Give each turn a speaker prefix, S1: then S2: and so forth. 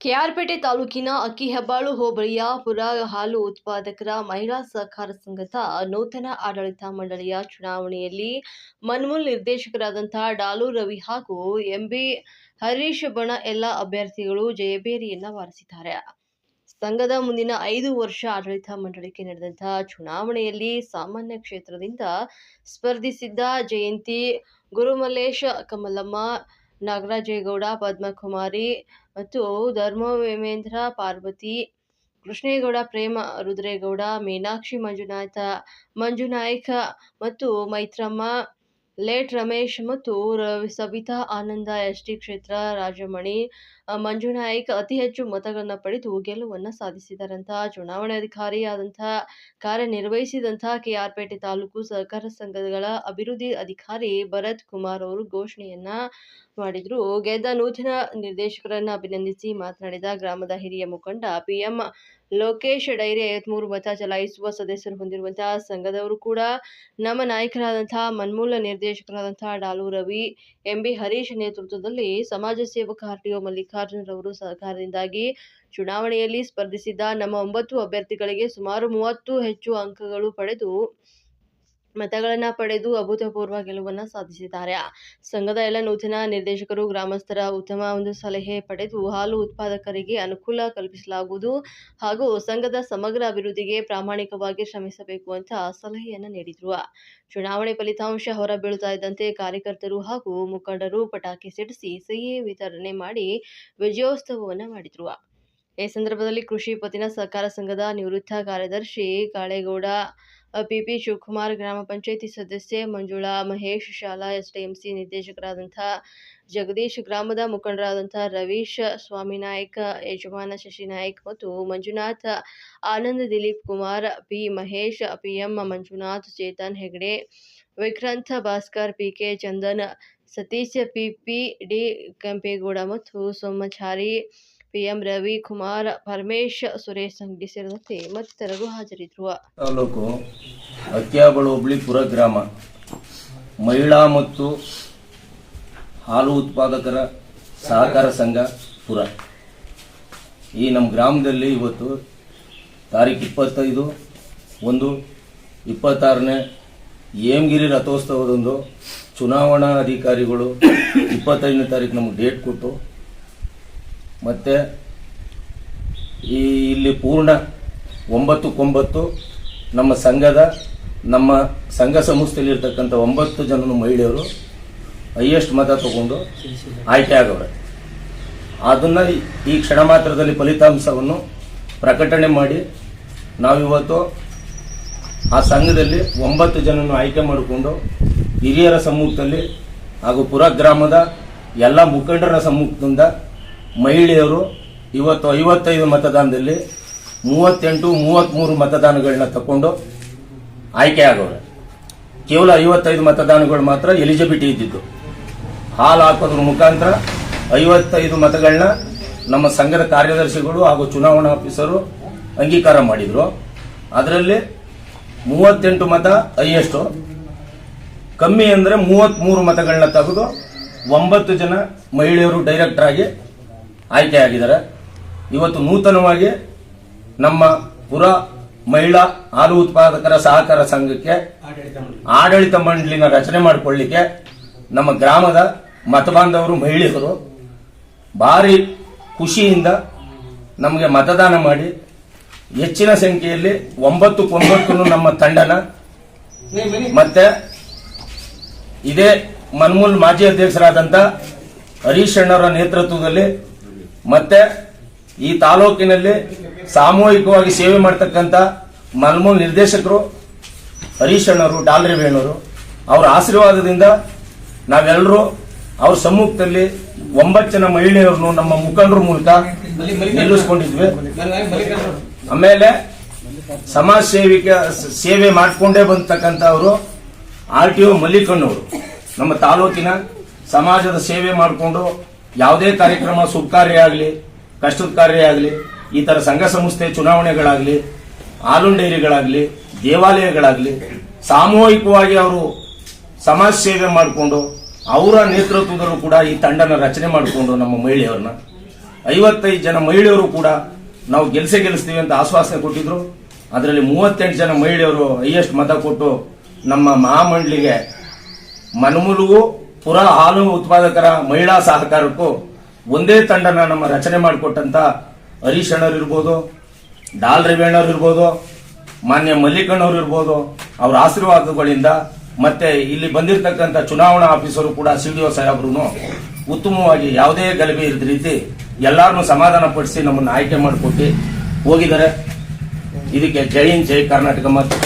S1: ಕೆಆರ್ಪೇಟೆ ತಾಲೂಕಿನ ಅಕ್ಕಿಹೆಬ್ಬಾಳು ಹೋಬಳಿಯ ಪುರ ಹಾಲು ಉತ್ಪಾದಕರ ಮಹಿಳಾ ಸಹಕಾರ ಸಂಘದ ನೂತನ ಆಡಳಿತ ಮಂಡಳಿಯ ಚುನಾವಣೆಯಲ್ಲಿ ಮನ್ಮೂಲ್ ನಿರ್ದೇಶಕರಾದಂತಹ ಡಾಲು ರವಿ ಹಾಗೂ ಎಂಬಿ ಹರೀಶ್ ಬಣ ಎಲ್ಲ ಅಭ್ಯರ್ಥಿಗಳು ಜಯಬೇರಿಯನ್ನ ವಾರಿಸಿದ್ದಾರೆ. ಸಂಘದ ಮುಂದಿನ ಐದು ವರ್ಷ ಆಡಳಿತ ಮಂಡಳಿಗೆ ನಡೆದಂತಹ ಚುನಾವಣೆಯಲ್ಲಿ ಸಾಮಾನ್ಯ ಕ್ಷೇತ್ರದಿಂದ ಸ್ಪರ್ಧಿಸಿದ್ದ ಜಯಂತಿ ಗುರುಮಲ್ಲೇಶ್ ಕಮಲಮ್ಮ ನಾಗರಾಜೇಗೌಡ ಪದ್ಮಕುಮಾರಿ ಮತ್ತು ಧರ್ಮವೇಮೇಂದ್ರ ಪಾರ್ವತಿ ಕೃಷ್ಣೇಗೌಡ ಪ್ರೇಮ ರುದ್ರೇಗೌಡ ಮೀನಾಕ್ಷಿ ಮಂಜುನಾಥ ಮಂಜುನಾಯ್ಕ ಮತ್ತು ಮೈತ್ರಮ್ಮ ಲೇಟ್ ರಮೇಶ್ ಮತ್ತು ಸಬಿತಾ ಆನಂದ ಎಸ್ಟಿ ಕ್ಷೇತ್ರ ರಾಜಮಣಿ ಮಂಜುನಾಯ್ಕ್ ಅತಿ ಹೆಚ್ಚು ಮತಗಳನ್ನು ಪಡೆದು ಗೆಲುವನ್ನು ಸಾಧಿಸಿದರಂತಹ ಚುನಾವಣಾಧಿಕಾರಿ ಆದಂತಹ ಕಾರ್ಯನಿರ್ವಹಿಸಿದಂತಹ ಕೆಆರ್ಪೇಟೆ ತಾಲೂಕು ಸಹಕಾರ ಸಂಘಗಳ ಅಭಿವೃದ್ಧಿ ಅಧಿಕಾರಿ ಭರತ್ ಕುಮಾರ್ ಅವರು ಘೋಷಣೆಯನ್ನ ಮಾಡಿದ್ರು. ಗೆದ್ದ ನೂತನ ನಿರ್ದೇಶಕರನ್ನ ಅಭಿನಂದಿಸಿ ಮಾತನಾಡಿದ ಗ್ರಾಮದ ಹಿರಿಯ ಮುಖಂಡ ಪಿಎಂ ಲೋಕೇಶ್ ಡೈರಿ ಐವತ್ಮೂರು ಮತ ಚಲಾಯಿಸುವ ಸದಸ್ಯರು ಹೊಂದಿರುವಂತಹ ಸಂಘದವರು ಕೂಡ ನಮ್ಮ ನಾಯಕರಾದಂತಹ ಮನ್ಮೂಲ ನಿರ್ದೇಶಕರಾದಂತಹ ಡಾಲು ರವಿ, ಎಂಬಿ ಹರೀಶ್ ನೇತೃತ್ವದಲ್ಲಿ ಸಮಾಜ ಸೇವಕ ಆರ್ಟಿಒ ಮಲ್ಲಿಕಾರ್ಜುನರವರು ಸಹಕಾರದಿಂದಾಗಿ ಚುನಾವಣೆಯಲ್ಲಿ ಸ್ಪರ್ಧಿಸಿದ್ದ ನಮ್ಮ ಒಂಬತ್ತು ಅಭ್ಯರ್ಥಿಗಳಿಗೆ ಸುಮಾರು ಮೂವತ್ತು ಹೆಚ್ಚು ಅಂಕಗಳು ಪಡೆದು ಮತಗಳನ್ನ ಪಡೆದು ಅಭೂತಪೂರ್ವ ಗೆಲುವನ್ನ ಸಾಧಿಸಿದ್ದಾರೆ. ಸಂಘದ ಎಲ್ಲ ನೂತನ ನಿರ್ದೇಶಕರು, ಗ್ರಾಮಸ್ಥರ ಉತ್ತಮ ಒಂದು ಸಲಹೆ ಪಡೆದು ಹಾಲು ಉತ್ಪಾದಕರಿಗೆ ಅನುಕೂಲ ಕಲ್ಪಿಸಲಾಗುವುದು ಹಾಗೂ ಸಂಘದ ಸಮಗ್ರ ಅಭಿವೃದ್ಧಿಗೆ ಪ್ರಾಮಾಣಿಕವಾಗಿ ಶ್ರಮಿಸಬೇಕು ಅಂತ ಸಲಹೆಯನ್ನು ನೀಡಿದ್ರು. ಚುನಾವಣೆ ಫಲಿತಾಂಶ ಹೊರಬೀಳುತ್ತಾ ಇದ್ದಂತೆ ಕಾರ್ಯಕರ್ತರು ಹಾಗೂ ಮುಖಂಡರು ಪಟಾಕಿ ಸಿಡಿಸಿ ಸಿಹಿ ವಿತರಣೆ ಮಾಡಿ ವಿಜಯೋತ್ಸವವನ್ನ ಮಾಡಿದ್ರು. ಈ ಸಂದರ್ಭದಲ್ಲಿ ಕೃಷಿ ಪತ್ತಿನ ಸಹಕಾರ ಸಂಘದ ನಿವೃತ್ತ ಕಾರ್ಯದರ್ಶಿ ಕಾಳೇಗೌಡ ಪಿಪಿ ಶಿವಕುಮಾರ್ ಗ್ರಾಮ ಪಂಚಾಯಿತಿ ಸದಸ್ಯೆ ಮಂಜುಳಾ ಮಹೇಶ್ ಶಾಲಾ ಎಸ್ಡಿಎಂಸಿ ನಿರ್ದೇಶಕರಾದಂತಹ ಜಗದೀಶ್ ಗ್ರಾಮದ ಮುಖಂಡರಾದಂತಹ ರವೀಶ್ ಸ್ವಾಮಿನಾಯ್ಕ ಯಜಮಾನ ಶಶಿನಾಯ್ಕ್ ಮತ್ತು Manjunath Anand Dilip Kumar P Mahesh PM Manjunath Chetan Hegde Vikrant Bhaskar PK Chandan Satish PP D Kempegowda ಮತ್ತು ಸೋಮಚಾರಿ PM Ravi Kumar Paramesh Suresh Angadi ಸೇರಿದಂತೆ ಮತ್ತಿತರರು ಹಾಜರಿದ್ದರು.
S2: ತಾಲೂಕು ಅಕ್ಕಿಯಾಬಳು ಹೋಬಳಿ ಪುರ ಗ್ರಾಮ. ಮಹಿಳಾ ಮತ್ತು ಹಾಲು ಉತ್ಪಾದಕರ ಸಹಕಾರ ಸಂಘ ಪುರ. ಈ ನಮ್ಮ ಗ್ರಾಮದಲ್ಲಿ ಇವತ್ತು ತಾರೀಕು ಇಪ್ಪತ್ತೈದು ಒಂದು, ಇಪ್ಪತ್ತಾರನೇ ಹೇಮಗಿರಿ ರಥೋತ್ಸವದೊಂದು ಚುನಾವಣಾ ಅಧಿಕಾರಿಗಳು ಇಪ್ಪತ್ತೈದನೇ ತಾರೀಕು ನಮಗೆ ಡೇಟ್ ಕೊಟ್ಟು ಮತ್ತು ಈ ಇಲ್ಲಿ ಪೂರ್ಣ ಒಂಬತ್ತಕ್ಕೊಂಬತ್ತು ನಮ್ಮ ಸಂಘದ, ನಮ್ಮ ಸಂಘ ಸಂಸ್ಥೆಯಲ್ಲಿರ್ತಕ್ಕಂಥ ಒಂಬತ್ತು ಜನ ಮಹಿಳೆಯರು ಹೈಯೆಸ್ಟ್ ಮತ ತಗೊಂಡು ಆಯ್ಕೆ ಆಗವ್ರೆ. ಅದನ್ನು ಈ ಕ್ಷಣ ಮಾತ್ರದಲ್ಲಿ ಫಲಿತಾಂಶವನ್ನು ಪ್ರಕಟಣೆ ಮಾಡಿ ನಾವಿವತ್ತು ಆ ಸಂಘದಲ್ಲಿ ಒಂಬತ್ತು ಜನನ್ನು ಆಯ್ಕೆ ಮಾಡಿಕೊಂಡು ಹಿರಿಯರ ಸಮ್ಮುಖದಲ್ಲಿ ಹಾಗೂ ಪುರ ಗ್ರಾಮದ ಎಲ್ಲ ಮುಖಂಡರ ಸಮ್ಮುಖದಿಂದ ಮಹಿಳೆಯರು ಇವತ್ತು ಐವತ್ತೈದು ಮತದಾನದಲ್ಲಿ ಮೂವತ್ತೆಂಟು ಮೂವತ್ತ್ಮೂರು ಮತದಾನಗಳನ್ನ ತಗೊಂಡು ಆಯ್ಕೆ ಆಗೋರು. ಕೇವಲ ಐವತ್ತೈದು ಮತದಾನಗಳು ಮಾತ್ರ ಎಲಿಜಿಬಿಲಿಟಿ ಇದ್ದಿದ್ದು. ಹಾಲು ಹಾಕೋದ್ರ ಮುಖಾಂತರ ಐವತ್ತೈದು ಮತಗಳನ್ನ ನಮ್ಮ ಸಂಘದ ಕಾರ್ಯದರ್ಶಿಗಳು ಹಾಗೂ ಚುನಾವಣಾ ಆಫೀಸರು ಅಂಗೀಕಾರ ಮಾಡಿದ್ರು. ಅದರಲ್ಲಿ ಮೂವತ್ತೆಂಟು ಮತ ಹೈಯೆಸ್ಟು. ಕಮ್ಮಿ ಅಂದರೆ ಮೂವತ್ತ್ಮೂರು ಮತಗಳನ್ನ ತೆಗೆದು ಒಂಬತ್ತು ಜನ ಮಹಿಳೆಯರು ಡೈರೆಕ್ಟರ್ ಆಗಿ ಆಯ್ಕೆ ಆಗಿದ್ದಾರೆ ಇವತ್ತು ನೂತನವಾಗಿ ನಮ್ಮ ಪುರ ಮಹಿಳಾ ಹಾಲು ಉತ್ಪಾದಕರ ಸಹಕಾರ ಸಂಘಕ್ಕೆ ಆಡಳಿತ ಮಂಡಳಿನ ರಚನೆ ಮಾಡಿಕೊಳ್ಳಿಕ್ಕೆ ನಮ್ಮ ಗ್ರಾಮದ ಮತಬಾಂಧವರು ಮಹಿಳೆಯರು ಭಾರಿ ಖುಷಿಯಿಂದ ನಮಗೆ ಮತದಾನ ಮಾಡಿ ಹೆಚ್ಚಿನ ಸಂಖ್ಯೆಯಲ್ಲಿ ಒಂಬತ್ತು ಒಂಬತ್ತು ನಮ್ಮ ತಂಡನ ಮತ್ತೆ ಇದೇ ಮನ್ಮೂಲ್ ಮಾಜಿ ಅಧ್ಯಕ್ಷರಾದಂತ ಹರೀಶ್ ಅಣ್ಣವರ ನೇತೃತ್ವದಲ್ಲಿ ಮತ್ತೆ ಈ ತಾಲೂಕಿನಲ್ಲಿ ಸಾಮೂಹಿಕವಾಗಿ ಸೇವೆ ಮಾಡ್ತಕ್ಕಂಥ ಮಲ್ಮೂಲ್ ನಿರ್ದೇಶಕರು ಹರೀಶ್ ಅಣ್ಣವರು, ಡಾಲ್ರಿ ವೇಣೂರು ಅವರ ಆಶೀರ್ವಾದದಿಂದ ನಾವೆಲ್ಲರೂ ಅವ್ರ ಸಮ್ಮುಖದಲ್ಲಿ ಒಂಬತ್ತು ಜನ ಮಹಿಳೆಯರನ್ನು ನಮ್ಮ ಮುಖಂಡರ ಮೂಲಕ ನಿಲ್ಲಿಸ್ಕೊಂಡಿದ್ವಿ. ಆಮೇಲೆ ಸಮಾಜ ಸೇವಿಕ, ಸೇವೆ ಮಾಡಿಕೊಂಡೇ ಬಂದತಕ್ಕಂಥವರು ಆರ್ ಟಿ ಓ ಮಲ್ಲಿಕಣ್ಣವರು. ನಮ್ಮ ತಾಲೂಕಿನ ಸಮಾಜದ ಸೇವೆ ಮಾಡಿಕೊಂಡು ಯಾವುದೇ ಕಾರ್ಯಕ್ರಮ ಶುಭ ಕಾರ್ಯ ಆಗಲಿ ಕಷ್ಟದ ಕಾರ್ಯ ಆಗಲಿ, ಈ ಥರ ಸಂಘ ಸಂಸ್ಥೆ ಚುನಾವಣೆಗಳಾಗಲಿ ಹಾಲು ಡೈರಿಗಳಾಗಲಿ, ದೇವಾಲಯಗಳಾಗಲಿ, ಸಾಮೂಹಿಕವಾಗಿ ಅವರು ಸಮಾಜ ಸೇವೆ ಮಾಡಿಕೊಂಡು, ಅವರ ನೇತೃತ್ವದಲ್ಲೂ ಕೂಡ ಈ ತಂಡನ ರಚನೆ ಮಾಡಿಕೊಂಡು ನಮ್ಮ ಮಹಿಳೆಯರನ್ನ ಐವತ್ತೈದು ಜನ ಮಹಿಳೆಯರು ಕೂಡ ನಾವು ಗೆಲ್ಸೇ ಗೆಲ್ಲಿಸ್ತೀವಿ ಅಂತ ಆಶ್ವಾಸನೆ ಕೊಟ್ಟಿದ್ರು. ಅದರಲ್ಲಿ ಮೂವತ್ತೆಂಟು ಜನ ಮಹಿಳೆಯರು ಹೈಯೆಸ್ಟ್ ಮತ ಕೊಟ್ಟು ನಮ್ಮ ಮಹಾಮಂಡಲಿಗೆ ಮನಮುಲುಗು ಪುರ ಹಾಲು ಉತ್ಪಾದಕರ ಮಹಿಳಾ ಸಹಕಾರಕ್ಕೂ ಒಂದೇ ತಂಡನ ನಮ್ಮ ರಚನೆ ಮಾಡಿಕೊಟ್ಟಂತ ಹರೀಶ್ ಇರ್ಬೋದು, ಡಾಲ್ ರವಿಯಣ್ಣವ್ರು ಇರ್ಬೋದು, ಮಾನ್ಯ ಮಲ್ಲಿಕಣ್ಣವ್ರು ಇರ್ಬೋದು, ಅವರ ಆಶೀರ್ವಾದಗಳಿಂದ ಮತ್ತೆ ಇಲ್ಲಿ ಬಂದಿರತಕ್ಕಂಥ ಚುನಾವಣಾ ಆಫೀಸರು ಕೂಡ ಸಿ ಡಿ ಒ ಸಾಹೇಬ್ರು ಉತ್ತಮವಾಗಿ ಯಾವುದೇ ಗಲಭೆ ಇರದ ರೀತಿ ಎಲ್ಲಾರನ್ನು ಸಮಾಧಾನ ಪಡಿಸಿ ನಮ್ಮನ್ನು ಆಯ್ಕೆ ಮಾಡಿಕೊಟ್ಟು ಹೋಗಿದ್ದಾರೆ. ಇದಕ್ಕೆ ಜೈ ಜೈ ಕರ್ನಾಟಕ ಮತ್ತು